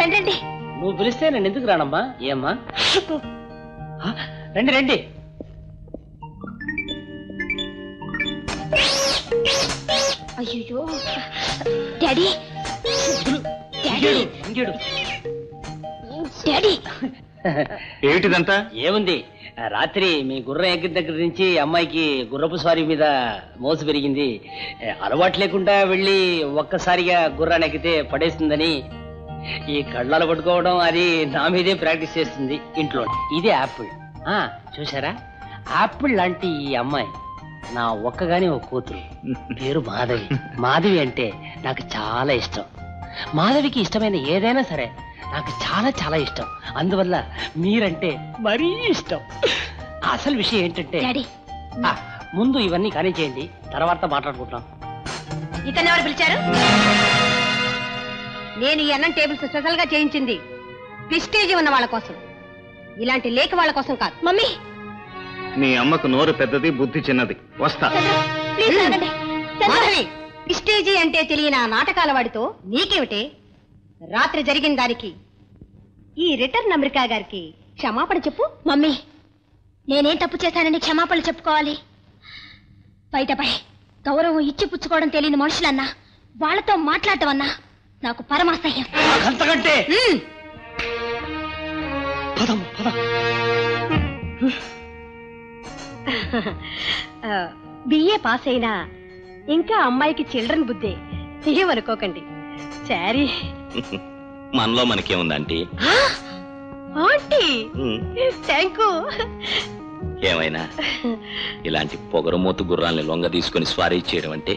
రండి నువ్వు పిలిస్తే నేను ఎందుకు రానమ్మా? ఏమ్మా? రండి రండి. అయ్యో డాడీ. డాడీ. ఇంకేడు డాడీ. ఏమిటిదంతా? ఏముంది? రాత్రి మీ గుర్రం ఎగ్గిన దగ్గర నుంచి అమ్మాయికి గుర్రపు స్వారీ మీద మోసు పెరిగింది. అలవాటు లేకుండా వెళ్ళి ఒక్కసారిగా గుర్రాన్ని ఎక్కితే పడేస్తుందని ఈ కళ్ళాలు పట్టుకోవడం అది నా మీదే ప్రాక్టీస్ చేస్తుంది ఇంట్లో. ఇదే యాపిల్. ఆ చూసారా యాపిల్ లాంటి ఈ అమ్మాయి నా ఒక్కగాని ఒక కూతురు. పేరు మాధవి. మాధవి అంటే నాకు చాలా ఇష్టం. మాధవికి ఇష్టమైన ఏదైనా సరే నాకు చాలా చాలా ఇష్టం. అందువల్ల మీరంటే మరీ ఇష్టం. అసలు విషయం ఏంటంటే డాడీ ఆ, ముందు ఇవన్నీ కానీ చేయండి తర్వాత మాట్లాడుకుంటాం. ఇతను ఎవరు పిలిచారు? నేను ఈ అన్నం టేబుల్స్ స్పెషల్గా చేయించింది ప్రిస్టేజ్ ఉన్న వాళ్ళ కోసం. ఇలాంటి లేక వాళ్ళ కోసం కాదు. మమ్మీ! నీ అమ్మకు నోరు పెద్దది బుద్ధి చిన్నది. వస్తా. ప్రిస్టేజీ అంటే తెలియని ఆ నాటకాల వాడితో నీకేమిటే? రాత్రి జరిగిన దానికి. ఈ రిటర్న్ అమెరికా గారికి క్షమాపణ చెప్పు. మమ్మీ నేనేం తప్పు చేశానని క్షమాపణలు చెప్పుకోవాలి. బయటపై గౌరవం ఇచ్చి పుచ్చుకోవడం తెలియని మనుషులన్నా వాళ్ళతో మాట్లాడటం అన్నా నాకు పరమాసహ్యం అంతకంటే? మ్మ్. పదం పదం. బిఏ పాస్ అయినా ఇంకా అమ్మాయికి చిల్డ్రన్ బుద్ధే. ఏమనుకోకండి. సారీ మనలో మనకేముందంటీ ఆంటీ? థ్యాంక్ ఏమైనా? ఇలాంటి పొగరమూతు గుర్రాల్ని లొంగ తీసుకుని స్వారీ చేయడం అంటే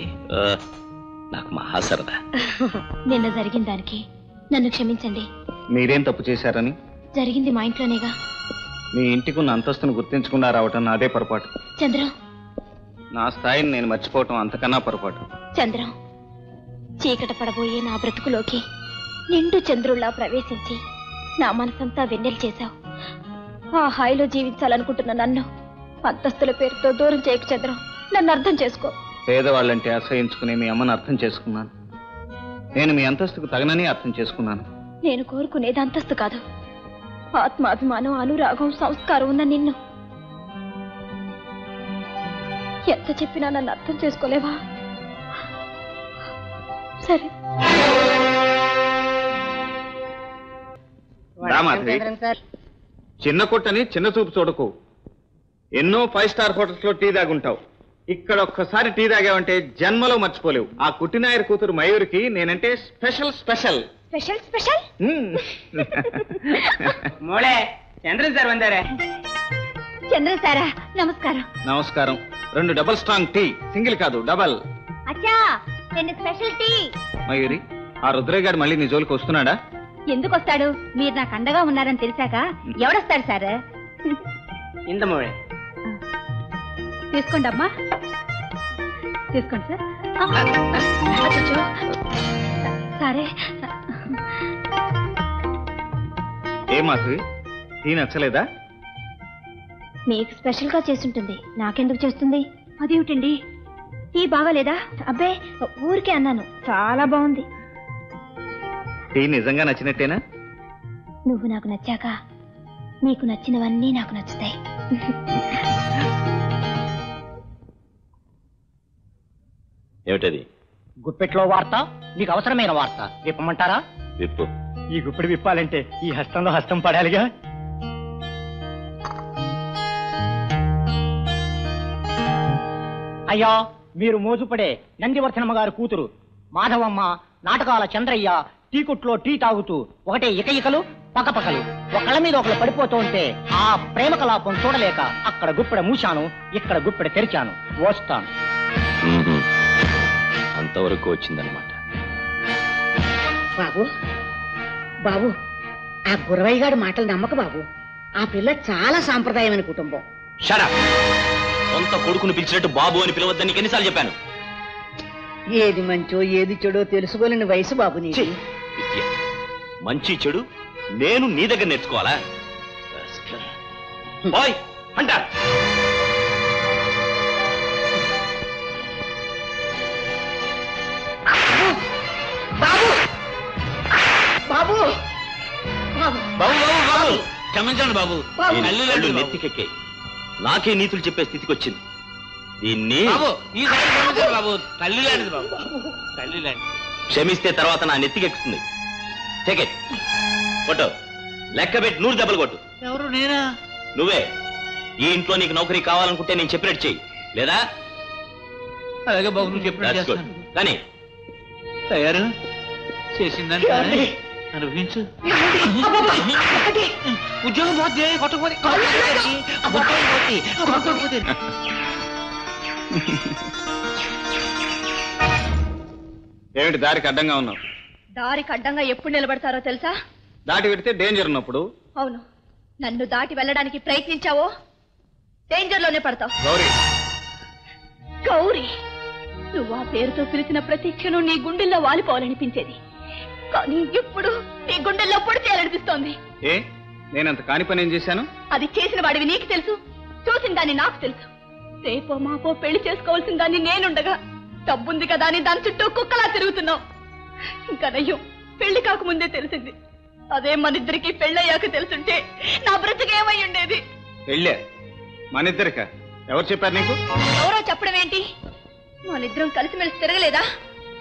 నాకు మహా సరదా నిన్న జరిగిన దానికి నన్ను క్షమించండి. మీరేం తప్పు చేశారని? జరిగింది మా ఇంట్లోనేగా. మీ ఇంటికి ఉన్న అంతస్తును గుర్తించకుండా రావటం నాదే పొరపాటు. చంద్రం. నా స్థాయిని నేను మర్చిపోవటం అంతకన్నా పొరపాటు. చంద్రం చీకట పడబోయే నా బ్రతుకులోకి నిండు చంద్రుల్లా ప్రవేశించి నా మనసంతా వెన్నెలు చేశావు. ఆ హాయిలో జీవించాలనుకుంటున్న నన్ను అంతస్తుల పేరుతో దూరం చేయకు చంద్రం. నన్ను అర్థం చేసుకో. పేదవాళ్ళంటే అసహించుకునే మీ అమ్మను అర్థం చేసుకున్నాను. నేను మీ అంతస్తుకు తగనని అర్థం చేసుకున్నాను. నేను కోరుకునేది అంతస్తు కాదు. ఆత్మాభిమానం అనురాగం సంస్కారం ఉన్న నిన్ను. ఎంత చెప్పినా నన్ను అర్థం చేసుకోలేవా? సరే. చిన్న కొట్టని చిన్న చూపు చూడకు. ఎన్నో ఫైవ్ స్టార్ హోటల్స్లో టీ తాగుంటావు. ఇక్కడ ఒక్కసారి టీ తాగావంటే జన్మలో మర్చిపోలేవు. ఆ కుట్టినాయర్ కూతురు మయూరికి నేనంటే special special. Special special? మోళే Chandran sir వందారే? చంద్ర సారా నమస్కారం. నమస్కారం. రెండు డబల్ స్ట్రాంగ్ టీ సింగిల్ కాదు డబల్. అచ్చా రెండు స్పెషల్ టీ. మయూరి ఆ రుద్రయ్య గారు మళ్ళీ నీ జోలికి వస్తున్నాడా? ఎందుకు వస్తాడు మీరు నాకు అండగా ఉన్నారని తెలిసాక ఎవడొస్తాడు సార్? ఇంత మోళే. తీసుకోండి అమ్మా. తీసుకోండి సార్ అచ్చచ్చో. సరే. ఏ మాధవి టీ నచ్చలేదా? మీకు స్పెషల్గా చేస్తుంటుంది నాకెందుకు చేస్తుంది? అదేమిటండి? టీ బాగాలేదా? అబ్బే ఊరికే అన్నాను. చాలా బాగుంది. టీ నిజంగా నచ్చినట్టేనా? నువ్వు నాకు నచ్చాక నీకు నచ్చినవన్నీ నాకు నచ్చుతాయి. ఏమిటది? గుప్పెట్లో వార్త మీకు అవసరమైన వార్త. విప్పమంటారా? విప్పు. ఈ గుప్పెడు విప్పాలంటే ఈ హస్తంలో హస్తం పడాలిగా? అయ్యా మీరు మోజుపడే నందివర్ధనమ్మ గారి కూతురు. మాధవమ్మ నాటకాల చంద్రయ్య టీ కొట్లో టీ తాగుతూ ఒకటే ఇక ఇకలు పక్కపక్కలు ఒకళ్ళ మీద ఒకళ్ళు పడిపోతూ ఉంటే ఆ ప్రేమ కలాపం చూడలేక అక్కడ గుప్పెడ మూశాను ఇక్కడ గుప్పెడ తెరిచాను. వస్తాను. అంతవరకు వచ్చిందనమాట బాబు బాబు ఆ గురవయ్య గారి మాటలు నమ్మక బాబు. ఆ పిల్ల చాలా సాంప్రదాయమైన కుటుంబం. షడా సొంత కొడుకుని పిలిచినట్టు బాబు అని పిలవద్దని నీకు ఎన్నిసార్లు చెప్పాను? ఏది మంచో ఏది చెడో తెలుసుకోలేని వయసు బాబు నీది. మంచి చెడు నేను నీ దగ్గర నేర్చుకోవాలా. Boy, hunter. క్షమించండి బాబు. బాబు. నెత్తికెక్కే నాకే నీతులు చెప్పే స్థితికి వచ్చింది దీన్ని ఈసారి క్షమించండి బాబు. తల్లి లాంటిది బాబు. తల్లి లాంటిది. క్షమిస్తే తర్వాత నా నెత్తికెక్కుతుంది. చెకే కొట్టు. లెక్క పెట్టి నూరు దెబ్బలు కొట్టు. ఎవరు నేనా? నువ్వే. ఈ ఇంట్లో నీకు నౌకరీ కావాలనుకుంటే నేను చెప్పినట్టు చెయ్యి. లేదా? అలాగే బాబు నువ్వు చెప్పినట్టు That's good. చేస్తాను. కానీ తయారు చేసిందని కానీ అనుభవించు. ఉద్యోగం పోతే కొట్టకపోతే ఉద్యోగం పోతే కొట్టకపోతే ఏమిటి దారికి అడ్డంగా ఉన్నావు? దారికి అడ్డంగా ఎప్పుడు నిలబడతారో తెలుసా? దాటి పెడితే డేంజర్ ఉన్నప్పుడు? అవును. నన్ను దాటి వెళ్ళడానికి ప్రయత్నించావో? డేంజర్లోనే పడతావు. గౌరీ. గౌరీ నువ్వు ఆ పేరుతో పిలిచిన ప్రతి క్షణం నీ గుండెల్లో వాలిపోవాలనిపించేది. కానీ ఇప్పుడు నీ గుండెల్లో పొడి చేయాలనిపిస్తోంది. ఏ? నేనంత కాని పని ఏం చేశాను? అది చేసిన వాడివి నీకు తెలుసు. చూసిన దాన్ని నాకు తెలుసు. రేపో మాపో పెళ్ళి చేసుకోవాల్సిన దాన్ని నేనుండగా డబ్బుంది కదా అని దాని చుట్టూ కుక్కలా తిరుగుతున్నావు. ఇంకా నయ్యం పెళ్ళి కాకముందే తెలిసింది. అదే మనిద్దరికి పెళ్ళయ్యాక తెలుసుంటే నా బ్రతికేమై ఉండేది? వెళ్ళా మనిద్దరిక ఎవరు చెప్పారు నీకు? ఎవరో చెప్పడం ఏంటి? మనిద్దరం కలిసిమెలిసి తిరగలేదా?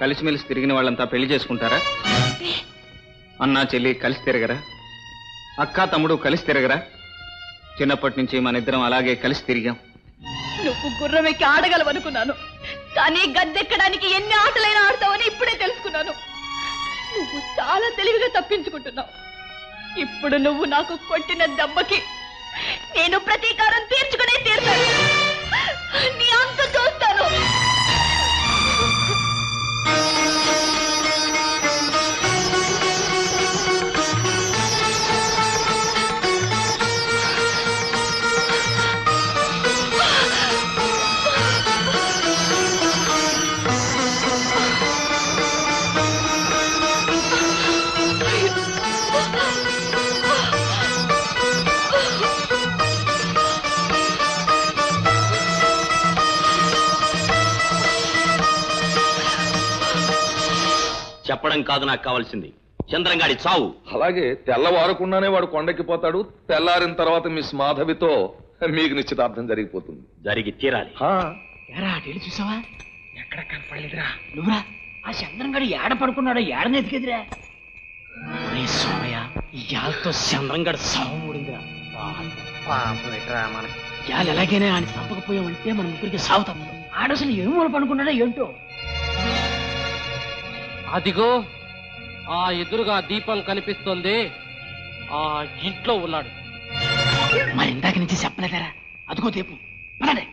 కలిసిమెలిసి తిరిగిన వాళ్ళంతా పెళ్ళి చేసుకుంటారా? అన్నా చెల్లి కలిసి తిరగరా? అక్క తమ్ముడు కలిసి తిరగరా? చిన్నప్పటి నుంచి మన ఇద్దరం అలాగే కలిసి తిరిగాం. నువ్వు గుర్రం ఆడగలవనుకున్నాను. కానీ గద్దెక్కడానికి ఎన్ని ఆటలైనా ఆడతావని ఇప్పుడే తెలుసుకున్నాను. నువ్వు చాలా తెలివిగా తప్పించుకుంటున్నావు. ఇప్పుడు నువ్వు నాకు కొట్టిన దెబ్బకి నేను ప్రతీకారం తీర్చుకునే తీర్చాను నీ అంత చెప్పడం కాదు నాకు కావాల్సింది. చంద్రంగాడి చావు. అలాగే తెల్లవారకుండానే వాడు కొండెక్కిపోతాడు తెల్లారిన తర్వాత మిస్ మాధవితో మీకు నిశ్చితార్థం జరిగిపోతుంది. జరిగి తీరాలి. చూసావా? ఎక్కడ కనపడలేదురా. నువ్వురా. ఆ చంద్రంగాడు ఏడ పడుకున్నాడో ఏడని ఎతికేదిరా? సోమయ్య ఇయాలతో చంద్రంగాడు సావు మూడిందిరా. ఇవాళ ఎలాగైనా ఆయన చంపకపోయామంటే మన ముగ్గురికి తప్పదు ఆడసలు ఏం మూల పడుకున్నాడో ఏంటో? అదిగో ఆ ఎదురుగా దీపం కనిపిస్తోంది. ఆ ఇంట్లో ఉన్నాడు. మరి ఇందాక నుంచి చెప్పలేదారా? అదిగో దీపం. పదండి.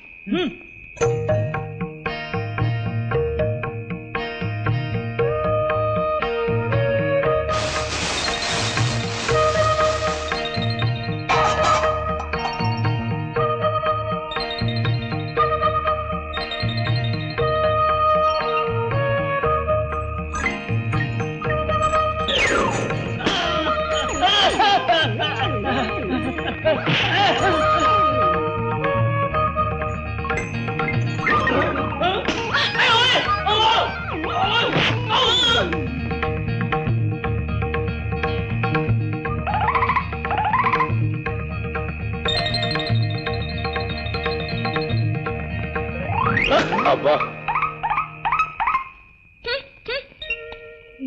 అబ్బా.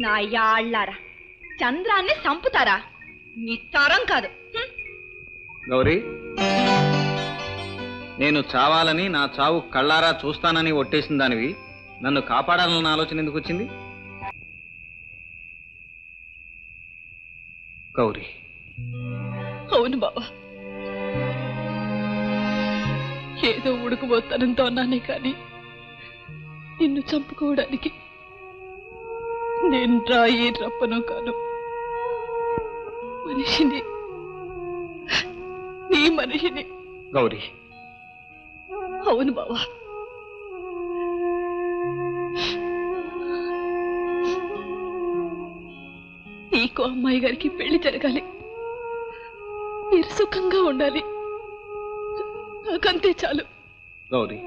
నా యాళ్ళారా చంద్రాన్ని సంపుతారా నీ తరం కాదు. గౌరీ నేను చావాలని నా చావు కళ్ళారా చూస్తానని ఒట్టేసిన దానివి నన్ను కాపాడాలన్న ఆలోచన ఎందుకు వచ్చింది? గౌరీ. అవును బాబా ఏదో ఉడుకుపోతానంతో అన్నానే కానీ నిన్ను చంపుకోవడానికి నేను రాయి రప్పను కాను మనిషిని. నీ మనిషిని. గౌరీ. అవును బావా. నీకు అమ్మాయి గారికి పెళ్ళి జరగాలి. మీరు సుఖంగా ఉండాలి. నాకంతే చాలు. గౌరీ.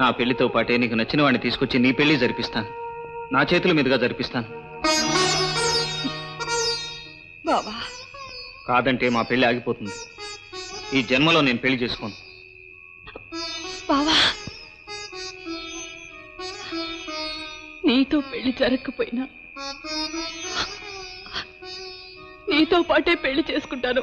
నా పెళ్ళితో పాటే నీకు నచ్చిన వాడిని తీసుకొచ్చి నీ పెళ్ళి జరిపిస్తాను. నా చేతుల మీదుగా జరిపిస్తాను. కాదంటే మా పెళ్ళి ఆగిపోతుంది. ఈ జన్మలో నేను పెళ్ళి చేసుకోను. బావా. నీతో పెళ్ళి జరగకపోయినా నీతో పాటే పెళ్ళి చేసుకుంటాను.